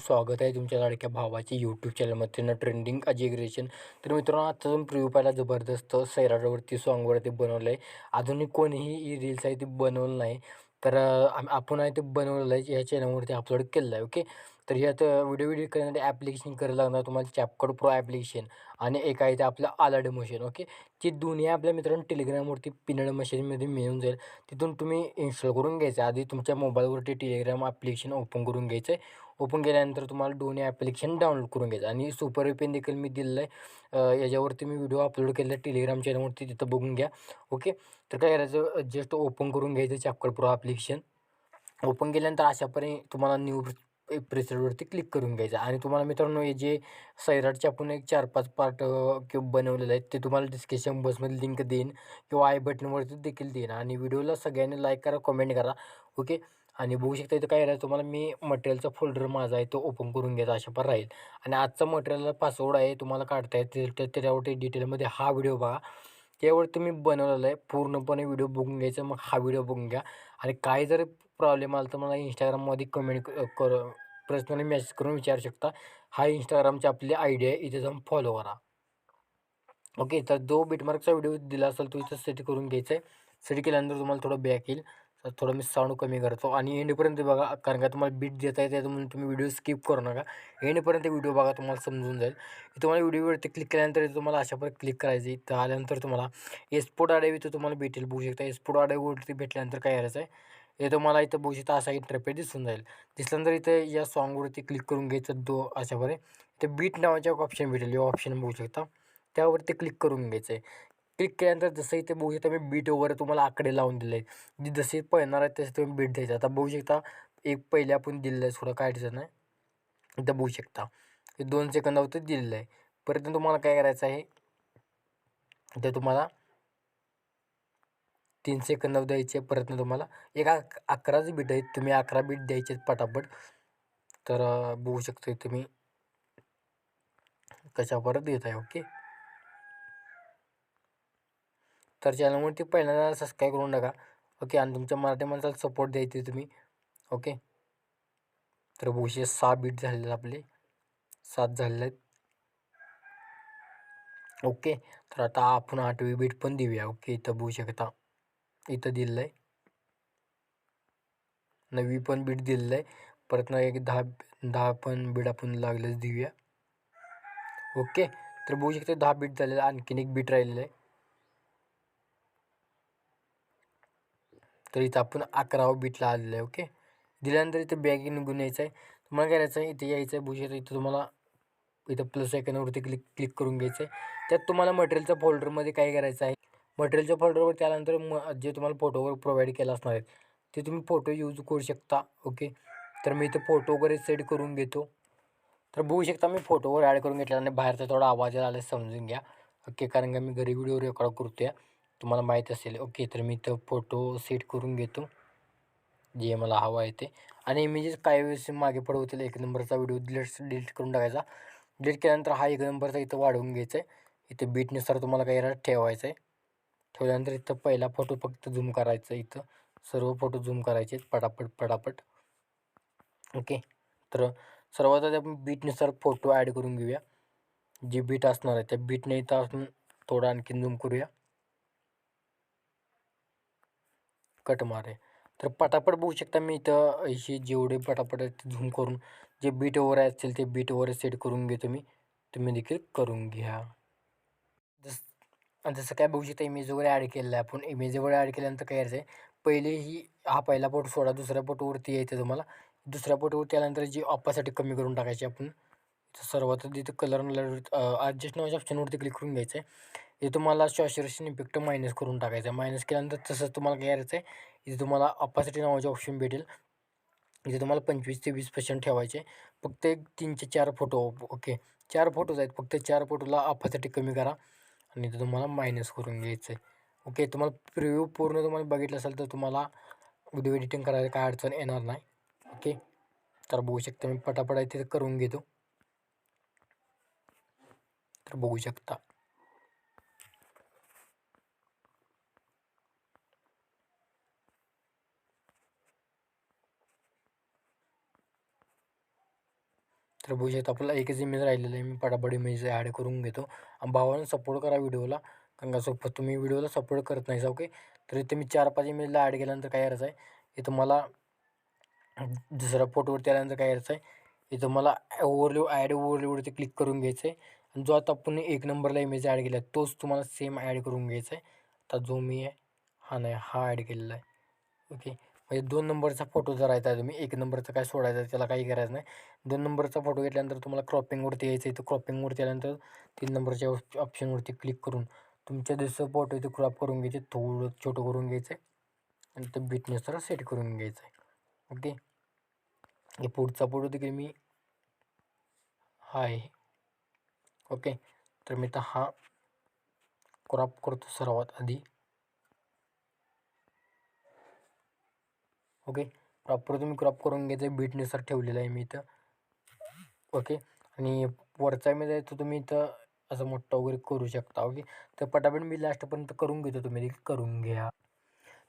स्वागत आहे तुमच्या लाडक्या भावाची यूट्यूब चॅनलमध्ये ना ट्रेंडिंग अजिग्रेशन तर मित्रांनो आजचा जो प्रिव्ह्यू पाहिला जबरदस्त सैराटवरती सॉन्गवरती बनवलं आहे अजूनही कोणीही ही रील्स आहे ती बनवलं नाही. तर आपण आहे ते बनवलं आहे या चॅनलवरती अपलोड केलेलं आहे ओके तर यात व्हिडिओ एडिट करण्यासाठी ॲप्लिकेशन करायला लागणार तुम्हाला चॅपकड प्रो ॲप्लिकेशन आणि एक आहे ते आपलं आलाड मशीन ओके जे दोन्ही आपल्या मित्रांनो टेलिग्रामवरती पिनड मशीनमध्ये मिळून जाईल. तिथून तुम्ही इन्स्टॉल करून घ्यायचं. आधी तुमच्या मोबाईलवरती टेलिग्राम ॲप्लिकेशन ओपन करून घ्यायचं. आहे ओपन केल्यानंतर तुम्हाला दोन्ही ॲप्लिकेशन डाउनलोड करून घ्यायचं. आणि सुपर वेपेन देखील मी दिलेलं आहे. याच्यावरती मी व्हिडिओ अपलोड केलेला आहे. टेलिग्राम चॅनलवरती तिथं बघून घ्या ओके तर काय करायचं? जस्ट ओपन करून घ्यायचं चॅपकड प्रो ॲप्लिकेशन ओपन केल्यानंतर अशापर्यंत तुम्हाला न्यू प्रेसरवरती क्लिक करून घ्यायचं. आणि तुम्हाला मित्रांनो हे जे सैराटचे आपण एक चार पाच पार्ट किंवा बनवलेले आहेत ते तुम्हाला डिस्क्रिप्शन बॉक्समध्ये लिंक देईन किंवा आय बटनवरती देखील देईन. आणि व्हिडिओला सगळ्यांनी लाईक करा कमेंट करा ओके आणि बघू शकता इथं काय राहील तुम्हाला मी मटेरियलचा फोल्डर माझा आहे तो ओपन करून घ्यायचा अशा पण राहील. आणि आजचा मटेरियलला पासवर्ड आहे तुम्हाला काढता येते त्या- त्याच्यावरती डिटेलमध्ये हा व्हिडिओ बघा. त्यावर तुम्ही बनवलेला आहे पूर्णपणे व्हिडिओ बघून घ्यायचा मग हा व्हिडिओ बघून घ्या. आणि काय जर प्रॉब्लेम आला तर मला इंस्टाग्राममध्ये कमेंट कर पर्सनली मेसेज करून विचारू शकता. हा इंस्टाग्रामची आपली आयडिया आहे. इथे जाऊन फॉलो करा. ओके तर जो बिटमार्कचा व्हिडिओ दिला असेल तो इथं सेट करून घ्यायचा आहे. सेट केल्यानंतर तुम्हाला थोडं बॅक येईल. तर थोडं मी साऊंड कमी करतो. आणि एंडपर्यंत बघा कारण का तुम्हाला बीट देता येते म्हणून तुम्ही व्हिडिओ स्किप करू नका. एंडपर्यंत व्हिडिओ बघा तुम्हाला समजून जाईल. तुम्हाला व्हिडिओवरती क्लिक केल्यानंतर तुम्हाला अशा प्रकारे क्लिक करायची तर आल्यानंतर तुम्हाला एस्पोर्ट आडेवी तर तुम्हाला भेटेल. बघू शकता एस्पोर्ट आडेवरती भेटल्यानंतर काय करायचं आहे? हे तुम्हाला इथं बघू शकता असा इंटरफेस दिसून जाईल. दिसल्यानंतर इथं या सॉन्गवरती क्लिक करून घ्यायचं दो अशा प्रकारे ते बीट नावाचे ऑप्शन भेटेल. या ऑप्शन बघू शकता. त्यावरती क्लिक करून घ्यायचं आहे क्लिक केल्यानंतर जसं इथे बघू शकता मी बीट वगैरे तुम्हाला आकडे लावून दिले. आहेत जे जसे पळणार आहे तसे तुम्ही बीट द्यायचं. आता बघू शकता एक पहिले आपण दिलेलं आहे. थोडं काय अडचण नाही. इथं बघू शकता. हे दोन सेकंदावरती दिलेलं आहे. परत तुम्हाला काय करायचं आहे? इथे तुम्हाला तीन सेकंद द्यायचे परत तुम्हाला. एक अक अकराच बीट आहेत तुम्ही अकरा बीट द्यायचे आहेत पटापट. तर बघू शकता तुम्ही. कशा परत देत आहे ओके तर चॅनलवरती पहिल्यांदा सबस्क्राईब करून टाका ओके आणि तुमच्या मराठी माणसाला सपोर्ट द्यायचे तुम्ही ओके तर बघूशे सहा बीट झालेले आहेत आपले. सात झालेले आहेत. ओके तर आता आपण आठवी बीट पण देऊया ओके इथं बघू शकता. इथं दिलेलं आहे नववी पण बीट दिलेलं आहे परत ना एक दहा दहा पण बीट आपण लागलंच देऊया. ओके? तर बघू शकते दहा बीट झालेलं आहे आणखीन एक बीट राहिलेलं आहे. तर इथं आपण अकरावं बीटला आलेलं आहे ओके? दिल्यानंतर इथं बॅग निघून यायचं आहे तुम्हाला करायचं आहे इथे यायचं आहे बुशेर इथं तुम्हाला इथं प्लस आयकॉनवरती क्लिक क्लिक करून घ्यायचं आहे त्यात तुम्हाला मटेरियलच्या फोल्डरमध्ये काय करायचं आहे? मटेरियलच्या फोल्डरवर त्यानंतर म जे तुम्हाला फोटोवर प्रोव्हाइड केला असणार आहेत ते तुम्ही फोटो यूज करू शकता ओके तर मी इथं फोटो वगैरे सेट करून घेतो. तर बघू शकता मी फोटोवर ॲड करून घेतला आणि बाहेरचा थोडा आवाज आला समजून घ्या ओके कारण का मी घरी व्हिडिओ रेकॉर्ड करतो आहे तुम्हाला माहीत असेल ओके तर मी इथं फोटो सेट करून घेतो जे मला हवं आहे ते. आणि इमेजेस काही वेळेस मागे पडवतील एक नंबरचा व्हिडिओ डिलीट डिलीट करून टाकायचा. डिलीट केल्यानंतर हा एक नंबरचा इथं वाढवून घ्यायचा आहे इथं बीटनुसार तुम्हाला काही ठेवायचं आहे ठेवल्यानंतर इथं पहिला फोटो फक्त झूम करायचं इथं. सर्व फोटो झूम करायचे आहेत. पटापट पटापट. ओके तर सर्वात आधी आपण बीटनुसार फोटो ॲड करून घेऊया. जी बीट असणार आहे त्या बीटने इथं आपण थोडं आणखीन झूम करूया. कट मारे. तर पटापट बघू शकता मी इथं हे जेवढे पटापट आहेत ते झूम करून जे बीट ओवर असतील ते बीट ओवर सेट करून घेतो मी. तुम्ही देखील करून घ्या. जस जसं काय बघू शकता इमेज वगैरे ॲड केलेलं आहे आपण. इमेज वगैरे ॲड केल्यानंतर काय करायचं आहे पहिले ही हा पहिला पोट सोडा दुसऱ्या पोटवरती यायचं तुम्हाला. दुसऱ्या पोटवरती आल्यानंतर जी अप्पासाठी कमी करून टाकायची आपण सर्वात तिथं कलर ॲडजस्ट नावाच्या ऑप्शनवरती क्लिक करून घ्यायचं आहे हे तुम्हाला सॅच्युरेशन इफेक्ट मायनस करून टाकायचं आहे मायनस केल्यानंतर तसंच तुम्हाला काय करायचं आहे इथे तुम्हाला अप्पासाठी नावाचे ऑप्शन भेटेल. इथे तुम्हाला पंचवीस ते वीस पर्सेंट ठेवायचे फक्त एक तीनचे चार फोटो ओके चार फोटोज आहेत. फक्त चार फोटोला ऑपासिटी कमी करा. आणि ते तुम्हाला मायनस करून घ्यायचं आहे ओके तुम्हाला प्रिव्ह्यू पूर्ण तुम्हाला बघितलं असेल तर तुम्हाला व्हिडिओ एडिटिंग करायला काय अडचण येणार नाही. ओके तर बघू शकता मी पटापट आहे तिथे करून घेतो. तर बघू शकता. तर बघू शकता आपल्याला एकच इमेज राहिलेलं आहे. मी पटापट इमेज ॲड करून घेतो. भावानं सपोर्ट करा व्हिडिओला कारण का सोबत तुम्ही व्हिडिओला सपोर्ट करत नाही ओके तर इथे मी चार पाच इमेजला ॲड केल्यानंतर काय करायचं आहे? इथं मला दुसऱ्या फोटोवरती आल्यानंतर काय करायचं आहे? इथं मला ओव्हरल्यू ॲड ओव्हरल्यूवरती क्लिक करून घ्यायचं आहे. आणि जो आता आपण एक नंबरला इमेज ॲड केला आहे तोच तुम्हाला सेम ॲड करून घ्यायचा आहे. आता जो मी आहे हा नाही हा ॲड केलेला आहे. ओके म्हणजे दोन नंबरचा फोटो जर आहे तुम्ही एक नंबरचा काय सोडायचा आहे त्याला काही करायचं नाही. दोन नंबरचा फोटो घेतल्यानंतर तुम्हाला क्रॉपिंगवरती यायचं आहे तर क्रॉपिंगवरती आल्यानंतर तीन नंबरच्या ऑप्शनवरती क्लिक करून तुमच्या जसं फोटो इथे क्रॉप करून घ्यायचे थोडं छोटं करून घ्यायचं आहे आणि ते बिटनेसवर सेट करून घ्यायचं आहे ओके हे पुढचा फोटो देखील मी हा आहे. ओके तर मी तर हा क्रॉप करतो सर्वात आधी. ओके प्रॉपर तुम्ही क्रॉप करून घ्यायचं बीटनुसार ठेवलेलं आहे मी इथं. ओके आणि वरचा मी जायचं तुम्ही इथं असं मोठं वगैरे करू शकता. ओके तर पटापट मी लास्टपर्यंत करून घेतो. तुम्ही देखील करून घ्या.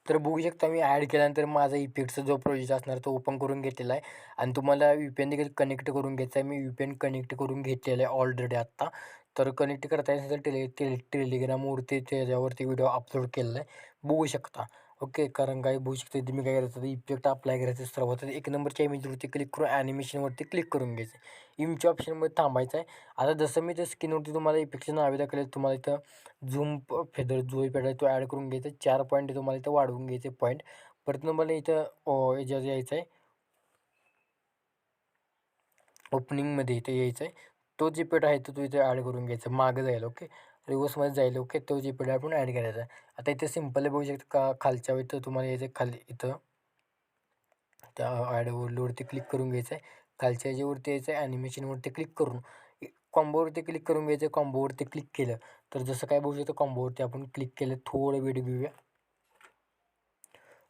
तर बघू शकता मी ॲड केल्यानंतर माझा इफेक्टचा जो प्रोजेक्ट असणार तो ओपन करून घेतलेला आहे. आणि तुम्हाला यू पी एन देखील कनेक्ट करून घ्यायचा आहे. मी यू पी एन कनेक्ट करून घेतलेलं आहे ऑलरेडी आत्ता तर कनेक्ट करता येईल तर टेले टेले टेलिग्रामवरती त्याच्यावरती व्हिडिओ अपलोड केलेला आहे. बघू शकता. ओके कारण काय बघू शकते तुम्ही काय करायचं इफेक्ट अप्लाय करायचं सर्वात एक नंबरच्या इमेजवरती क्लिक करून ॲनिमेशनवरती क्लिक करून घ्यायचं. इमच्या ऑप्शनमध्ये थांबायचं आहे. आता जसं मी त्या स्क्रीनवरती तुम्हाला इफेक्टचे नावे दाखवले तुम्हाला इथं झूम फेदर जो इफेक्ट आहे तो ॲड करून घ्यायचा चार पॉईंट तुम्हाला इथं वाढवून घ्यायचे पॉईंट परत तुम्हाला इथं याच्यात यायचं आहे. ओपनिंगमध्ये इथे यायचं आहे. तो जी पेट आहे तो इथे ॲड करून घ्यायचा. मागं जाईल ओके? रिवर्समध्ये जाईल ओके? तो जी पेट आपण ॲड करायचा. आहे आता इथे सिंपल बघू शकता का? खालच्या इथं तुम्हाला यायचं खाली इथं. त्या ॲडवरती क्लिक करून घ्यायचं आहे खालच्या याच्यावरती यायचं आहे ॲनिमेशनवरती क्लिक करून. कॉम्बोवरती क्लिक करून घ्यायचं आहे कॉम्बोवरती क्लिक केलं. तर जसं काय बघू शकतो कॉम्बोवरती आपण क्लिक केलं थोडं वेळ घेऊया.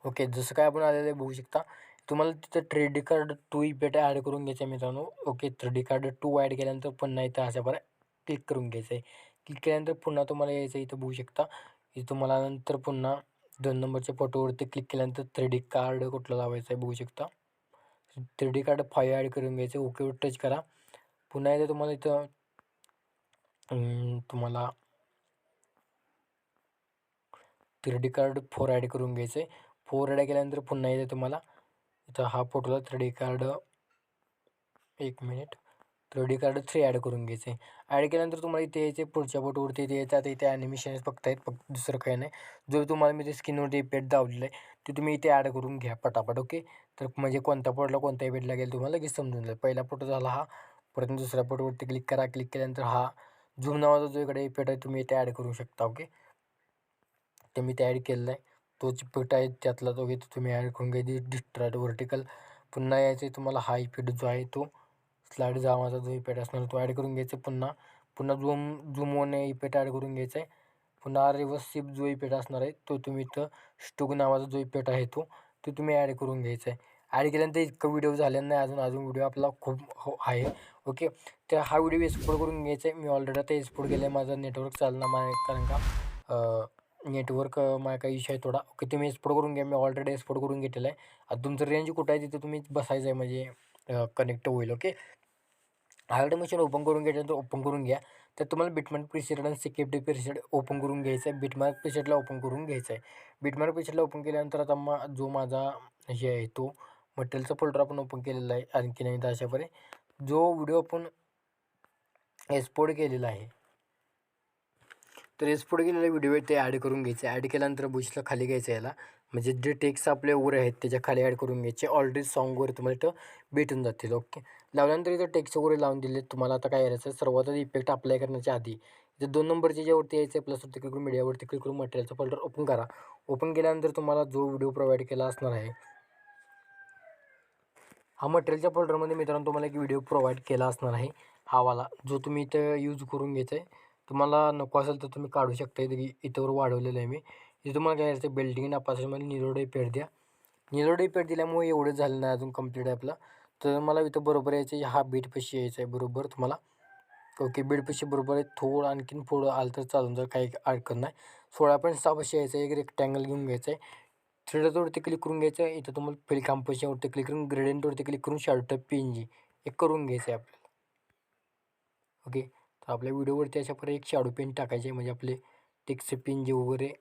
ओके जसं काय आपण आलेलं आहे बघू शकता. तुम्हाला तिथं ट्रेडी कार्ड टू इपेट ॲड करून घ्यायचं आहे मित्रांनो. ओके थ्रेडी कार्ड टू ॲड केल्यानंतर पुन्हा इथं अशा बरं क्लिक करून घ्यायचं आहे क्लिक केल्यानंतर पुन्हा तुम्हाला यायचं इथं बघू शकता. इथं तुम्हाला नंतर पुन्हा दोन नंबरच्या फोटोवरती क्लिक केल्यानंतर थ्री कार्ड कुठलं लावायचं आहे बघू शकता. थ्री कार्ड फाय ॲड करून घ्यायचं ओकेवर टच करा. पुन्हा एकदा तुम्हाला इथं तुम्हाला थ्री कार्ड फोर ॲड करून घ्यायचं आहे. फोर ॲड केल्यानंतर पुन्हा एकदा तुम्हाला इथं हा फोटोला थ्री कार्ड एक minute three card three add करून घ्यायचं. आहे ॲड केल्यानंतर तुम्हाला इथे यायचे पुढच्या बोटवरती इथे यायचं आता इथे ॲनिमेशन फक्त आहेत फक्त दुसरं काही नाही. जो तुम्हाला मी ते स्किनवरती इफेक्ट दावलेलं आहे ते तुम्ही इथे ॲड करून घ्या पटापट ओके तर म्हणजे कोणत्या पोटला कोणता इफेक्ट लागेल तुम्हाला लगेच समजून जाईल. पहिला फोटो झाला हा परत दुसऱ्या फोटोवरती क्लिक करा क्लिक केल्यानंतर हा झूम नावाचा जो इकडे इफेक्ट आहे तुम्ही इथे ॲड करू शकता ओके ते मी ते ॲड केलेलं आहे. तोच इफेक्ट आहे त्यातला तो घेतो तुम्ही ॲड करून घ्यायची डिस्ट्रॅट वर्टिकल पुन्हा यायचं तुम्हाला हा इफेक्ट जो आहे तो. स्लाईड जावाचा जो इफेक्ट असणार तो ॲड करून घ्यायचा पुन्हा. पुन्हा झूम झूम होणे इफेक्ट ॲड करून घ्यायचा आहे पुन्हा रिवर्स शिप जो इफेक्ट असणार आहे तो तुम्ही इथं स्टोक नावाचा जो इफेक्ट आहे तो तो तुम्ही ॲड करून घ्यायचा आहे ॲड केल्यानंतर इतकं व्हिडिओ झालेला नाही अजून अजून व्हिडिओ आपला खूप हो आहे. ओके तर हा व्हिडिओ एक्सपोर्ट करून घ्यायचा आहे मी ऑलरेडी आता एक्सपोर्ट केलं आहे माझं नेटवर्क चालणार माझ्या कारण का नेटवर्क माझा काही इश्यू आहे थोडा. ओके तुम्ही एक्सपोर्ट करून घ्या. मी ऑलरेडी एक्सपोर्ट करून घेतलेला आहे. आता तुमचं रेंज कुठं आहे तिथं तुम्ही बसायचं आहे म्हणजे कनेक्ट होईल. ओके हार्ड मशीन ओपन करून घ्यायचं तर ओपन करून घ्या. तर तुम्हाला बिटमार्क प्रिसेट आणि सिक्युरिटी प्रिसेट ओपन करून घ्यायचं आहे. बिटमार्क प्रिसेटला ओपन करून घ्यायचं आहे. बिटमार्क प्रिसेटला ओपन केल्यानंतर आता मा जो माझा हे आहे तो मटेरियलचा फोल्डर आपण ओपन केलेला आहे आणखी नाही तर अशापरे जो व्हिडिओ आपण एक्सपोर्ट केलेला आहे. तर एक्सपोर्ट केलेला व्हिडिओ ते ॲड करून घ्यायचं आहे. ॲड केल्यानंतर बुशला खाली घ्यायचं याला. म्हणजे जे टेक्स आपले उरे आहेत त्याच्याखाली ॲड करून घ्यायचे. ऑलरेडी सॉंगवर तुम्हाला इथं भेटून जातील ओके लावल्यानंतर इथं टेक्स वगैरे लावून दिले तुम्हाला आता काय करायचं सर्वात इफेक्ट अप्लाय करण्याच्या आधी इथं दोन नंबरच्या ज्यावरती यायचं आहे प्लसवरती क्लिक करून मीडियावरती क्लिक करून मटेरियलचा फोल्डर ओपन करा. ओपन केल्यानंतर तुम्हाला जो व्हिडिओ प्रोव्हाइड केला असणार आहे हा मटेरियलच्या फोल्डरमध्ये मित्रांनो तुम्हाला एक व्हिडिओ प्रोव्हाइड केला असणार आहे हा वाला जो तुम्ही इथं यूज करून घ्यायचा आहे तुम्हाला नको असेल तर तुम्ही काढू शकता इथं इथंवर वाढवलेलं आहे मी. इथे तुम्हाला काय करायचं बिल्डिंग नापासून निरोडे पेड द्या. निरोडे पेड दिल्यामुळे एवढं झालं नाही अजून कंप्लीट आहे आपला. तर मला इथं बरोबर यायचं आहे हा बीटपाशी यायचं आहे बरोबर तुम्हाला. ओके बीडपाशी बरोबर आहे थोडं आणखीन पुढं आलं तर चालून जर काही अडकत नाही. सोळा पॉईंट सहापाशी यायचं आहे एक रेक्टँगल घेऊन घ्यायचं आहे थ्रेडरवरती क्लिक करून घ्यायचं आहे इथं तुम्हाला फिल कॉम्पोजिशनवरती क्लिक करून ग्रेडियंटवरती क्लिक करून शर्ट पी एन जी एक करून घ्यायचं आहे आपल्याला. ओके तर आपल्या व्हिडिओवरती अशा प्रकारे एक शॅडो पेन टाकायचे आहे म्हणजे आपले टेक्स्ट पेन जे वगैरे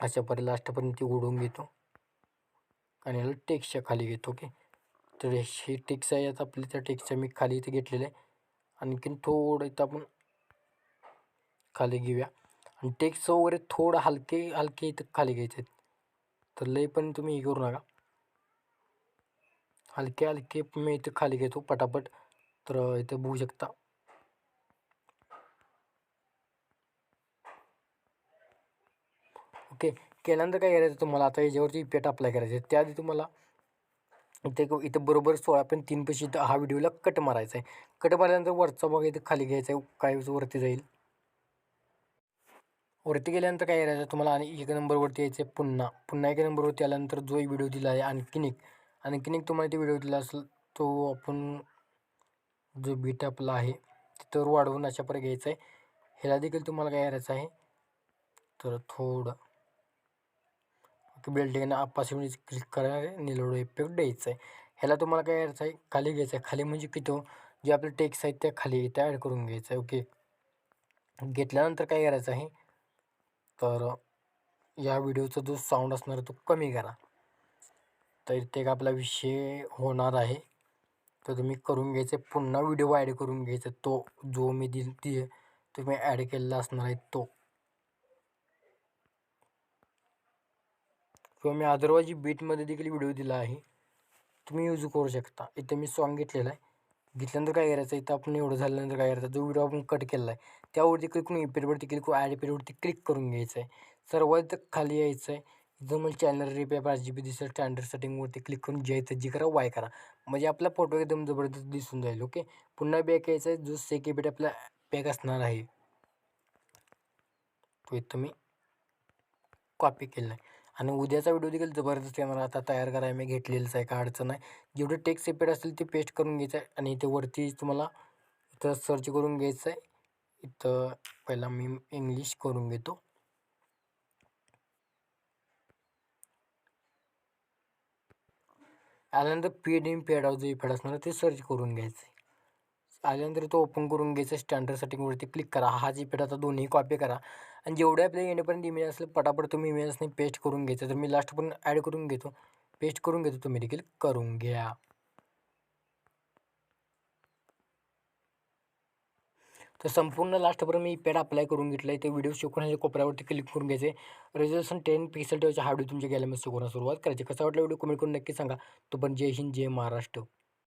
अशा परी लास्टपर्यंत ती ओढून घेतो. आणि याला टेक्सच्या खाली घेतो ओके? तर हे टेक्स आहे आता आपल्या त्या टेक्सच्या मी खाली इथे घेतलेलं आहे आणखीन थोडं इथं आपण खाली घेऊया. आणि टेक्स वगैरे थोडं हलके हलके इथं खाली घ्यायचे आहेत. तर लय पण तुम्ही हे करू नका. हलके हलके मी इथं खाली घेतो पटापट. तर इथं बघू शकता. ओके. केल्यानंतर काय करायचं तुम्हाला? आता याच्यावरती पेट अप्लाय करायचं. आहे त्याआधी तुम्हाला इथे इथं बरोबर सोळा पण तीन पैसे इथं हा व्हिडिओला कट मारायचा आहे. कट मारल्यानंतर वरचा भाग इथं खाली घ्यायचा आहे. काय वरती जाईल? वरती गेल्यानंतर काय करायचं तुम्हाला? आणि एक नंबरवरती यायचं आहे पुन्हा. पुन्हा एक नंबरवरती आल्यानंतर जो व्हिडिओ दिला आहे आणखीन एक. आणखीन एक तुम्हाला ते व्हिडिओ दिला असेल तो आपण जो बीट आपला आहे तिथं वाढवून अशा प्रकारे घ्यायचा आहे. ह्याला देखील तुम्हाला काय करायचं आहे? तर थोडं बिल्डिंग आपासून क्लिक करा निलोड इफेक्ट द्यायचं आहे ह्याला तुम्हाला काय करायचं आहे खाली घ्यायचं आहे खाली म्हणजे किती जे आपले टेक्स आहेत त्या खाली त्या ॲड करून घ्यायचं आहे ओके घेतल्यानंतर काय करायचं आहे? तर या व्हिडिओचा जो साऊंड असणार आहे तो कमी करा. तर इथे आपला विषय होणार आहे. तर तुम्ही करून घ्यायचं आहे पुन्हा व्हिडिओ ॲड करून घ्यायचा तो जो मी दिल ती तुम्ही ॲड केलेला असणार आहे तो. किंवा मी अदरवाईज बीटमध्ये देखील व्हिडिओ दिला आहे. तुम्ही यूज करू शकता. इथे मी सॉन्ग घेतलेला आहे. घेतल्यानंतर काय करायचं? इथं आपण एवढं झाल्यानंतर काय करायचं? जो व्हिडिओ आपण कट केला आहे त्यावरती क्लिक करून इपेडवरती क्लिक करून ॲड इपेडवरती क्लिक करून घ्यायचं आहे सर्वात खाली यायचं आहे इथं मला चॅनल रिपेअर पाच जी बी दिसेल स्टँडर्ड सेटिंगवरती क्लिक करून जे जी करा वाय करा. म्हणजे आपला फोटो एकदम जबरदस्त दिसून जाईल ओके पुन्हा बॅक यायचा आहे जो सेकेबेट आपला बॅक असणार आहे. तो इथं मी कॉपी केला आहे. आणि उद्याचा व्हिडिओ देखील जबरदस्त येणार. आता तयार करायला मी घेतलेलंच आहे का अडचण आहे जेवढे टेक्स्ट सेपरेट असेल ते पेस्ट करून घ्यायचं आहे आणि इथे वरती तुम्हाला इथं सर्च करून घ्यायचं आहे. इथं पहिला मी इंग्लिश करून घेतो. आल्यानंतर पेड इन पेड आउट जे इफेक्ट असणार ते सर्च करून घ्यायचं आहे. आल्यानंतर तो ओपन करून घ्यायचं स्टँडर्ड सेटिंगवरती क्लिक करा. हा जी पेड आता दोन्ही कॉपी करा. आणि जेवढे आपल्या येणेपर्यंत इमेज असेल पटापट तुम्ही इमेजने पेस्ट करून घ्यायचं. तर मी लास्ट पण ॲड करून घेतो. पेस्ट करून घेतो तुम्ही देखील करून घ्या. तर संपूर्ण लास्टपर्यंत मी पॅड अप्लाय करून घेतलं आहे ते व्हिडिओ शिकवण्याच्या कोपऱ्यावरती क्लिक करून घ्यायचे. रेझोल्युशन टेन पिक्सल ठेवायचे. हा तुमच्या गॅलरीमध्ये शिकवण्यास सुरुवात करायची. कसा वाटला व्हिडिओ कमेंट करून नक्की सांगा. तो पण जय हिंद जय महाराष्ट्र.